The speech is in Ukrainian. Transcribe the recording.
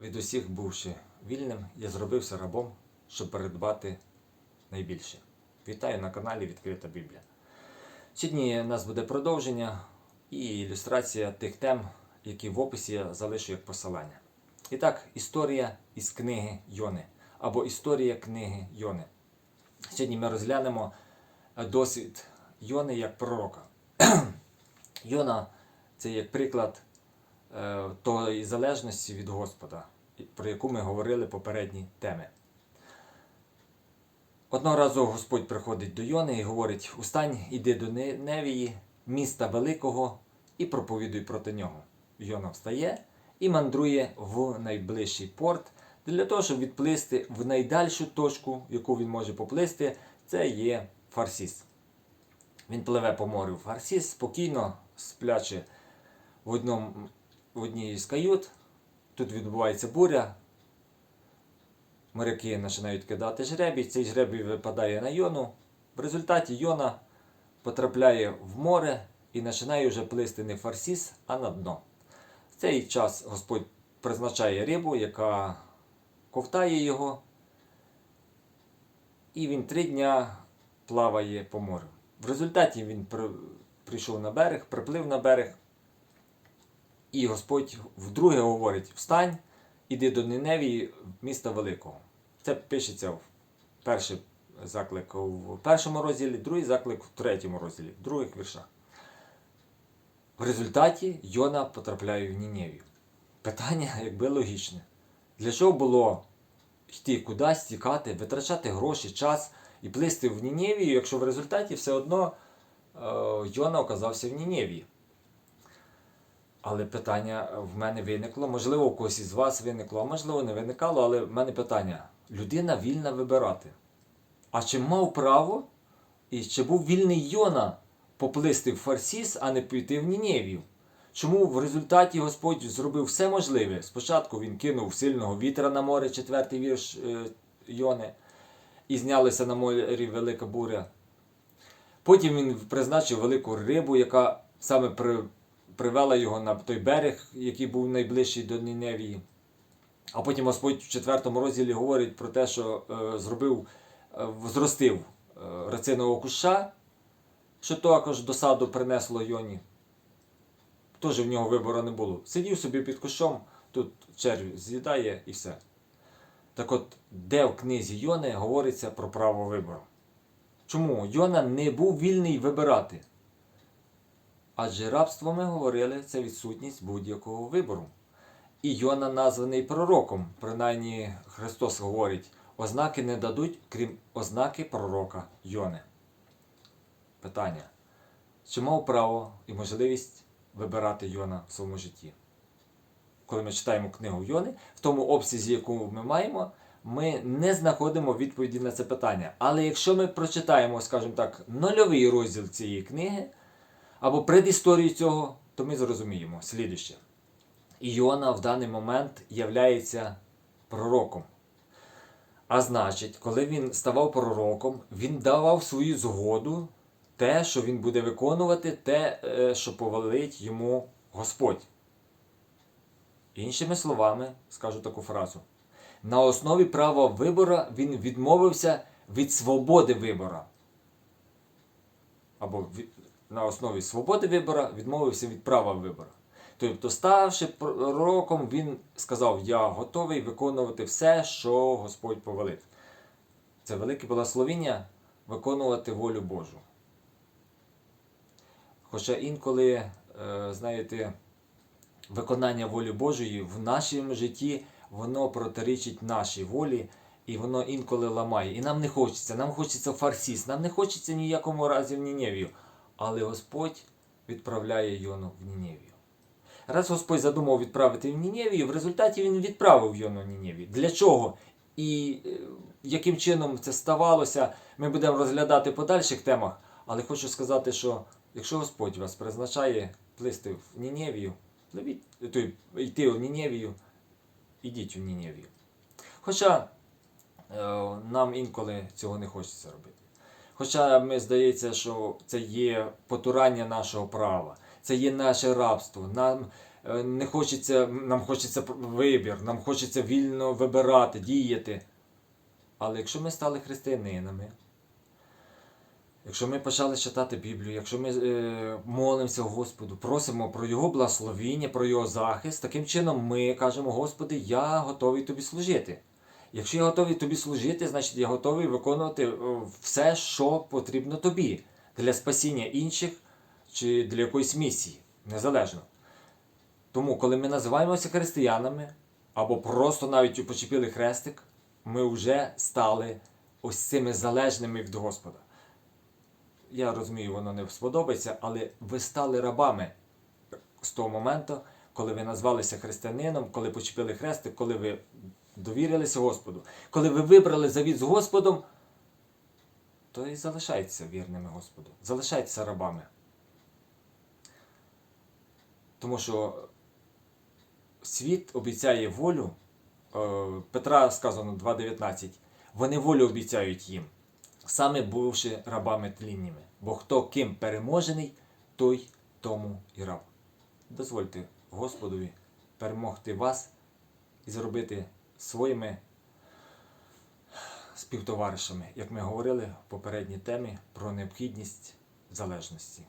Від усіх бувши вільним, я зробився рабом, щоб передбати найбільше. Вітаю на каналі Відкрита Біблія. Сьогодні у нас буде продовження і ілюстрація тих тем, які в описі я залишу як посилання. І так, історія із книги Йони або історія книги Йони. Сьогодні ми розглянемо досвід Йони як пророка. Йона це як приклад тої залежності від Господа, про яку ми говорили попередні теми. Одного разу Господь приходить до Йони і говорить: Устань, іди до Невії, міста великого, і проповідуй проти нього. Йона встає і мандрує в найближчий порт для того, щоб відплисти в найдальшу точку, яку він може поплисти, це є Фарсіс. Він пливе по морю в Фарсіс, спокійно спляче в, одному, в одній з кают. Тут відбувається буря. Моряки починають кидати жребій. Цей жребій випадає на Йону. В результаті Йона потрапляє в море і починає вже плисти не Фарсіс, а на дно. В цей час Господь призначає рибу, яка ковтає його. І він три дня плаває по морю. В результаті він прийшов на берег, приплив на берег. І Господь вдруге говорить: Встань, іди до Ниневії, міста Великого. Це пишеться в перший заклик в першому розділі, другий заклик в третьому розділі, в других віршах. В результаті Йона потрапляє в Ніневію. Питання якби логічне. Для чого було йти кудись, тікати, витрачати гроші, час і плисти в Ніневію, якщо в результаті все одно е, Йона оказався в Ніневії? Але питання в мене виникло, можливо, у когось із вас виникло, а можливо, не виникало, але в мене питання: людина вільна вибирати. А чи мав право, і чи був вільний Йона поплисти в Фарсіс, а не піти в Ніневію? Чому в результаті Господь зробив все можливе? Спочатку він кинув сильного вітра на море, четвертий вірш е, Йони, і знялася на морі велика буря. Потім він призначив велику рибу, яка саме при, привела його на той берег, який був найближчий до Ніневії. А потім Господь в четвертому розділі говорить про те, що е, зробив, е, зростив е, рацинового куща, що також досаду принесло Йоні. Теж в нього вибору не було. Сидів собі під кущом, тут червь з'їдає і все. Так от, де в книзі Йони говориться про право вибору? Чому Йона не був вільний вибирати? Адже рабство ми говорили це відсутність будь-якого вибору. І Йона названий пророком, принаймні Христос говорить, ознаки не дадуть, крім ознаки пророка Йони. Питання. Чи мав право і можливість вибирати Йона в своєму житті? Коли ми читаємо книгу Йони, в тому обсязі, яку ми маємо, ми не знаходимо відповіді на це питання. Але якщо ми прочитаємо, скажімо так, нульовий розділ цієї книги або предісторію цього, то ми зрозуміємо слідуще. Іона в даний момент являється пророком. А значить, коли він ставав пророком, він давав свою згоду те, що він буде виконувати, те, е, що повелить йому Господь. Іншими словами, скажу таку фразу. На основі права вибора він відмовився від свободи вибора. Або на основі свободи вибора відмовився від права вибора. Тобто, ставши пророком, він сказав: Я готовий виконувати все, що Господь повелить. Це велике благословіння виконувати волю Божу. Хоча інколи, е, знаєте, виконання волі Божої в нашому житті воно протирічить нашій волі, і воно інколи ламає. І нам не хочеться, нам хочеться фарсіс, нам не хочеться ніякому разі в Ніневію. Але Господь відправляє Йону в Ніневію. Раз Господь задумав відправити в Ніневію, в результаті він відправив Йону в Ніневію. Для чого? І е, яким чином це ставалося, ми будемо розглядати по дальших темах. Але хочу сказати, що якщо Господь вас призначає плисти в пливіть, йти в Ніневію, ідіть в Ніневію. Хоча е, нам інколи цього не хочеться робити. Хоча ми здається, що це є потурання нашого права, це є наше рабство. Нам е, не хочеться, нам хочеться вибір, нам хочеться вільно вибирати, діяти. Але якщо ми стали християнинами, якщо ми почали читати Біблію, якщо ми е, молимося Господу, просимо про Його благословіння, про Його захист, таким чином ми кажемо, Господи, я готовий тобі служити. Якщо я готовий тобі служити, значить я готовий виконувати е, все, що потрібно тобі для спасіння інших чи для якоїсь місії, незалежно. Тому, коли ми називаємося християнами, або просто навіть почепили хрестик, ми вже стали ось цими залежними від Господа. Я розумію, воно не сподобається, але ви стали рабами з того моменту, коли ви назвалися християнином, коли почепили хрестик, коли ви довірилися Господу. Коли ви вибрали завіт з Господом, то і залишайтеся вірними Господу. Залишайтеся рабами. Тому що світ обіцяє волю. е, Петра сказано 2.19. Вони волю обіцяють їм, саме бувши рабами тлінніми. Бо хто ким переможений, той тому і раб. Дозвольте Господові перемогти вас і зробити своїми співтоваришами, як ми говорили в попередній темі про необхідність залежності.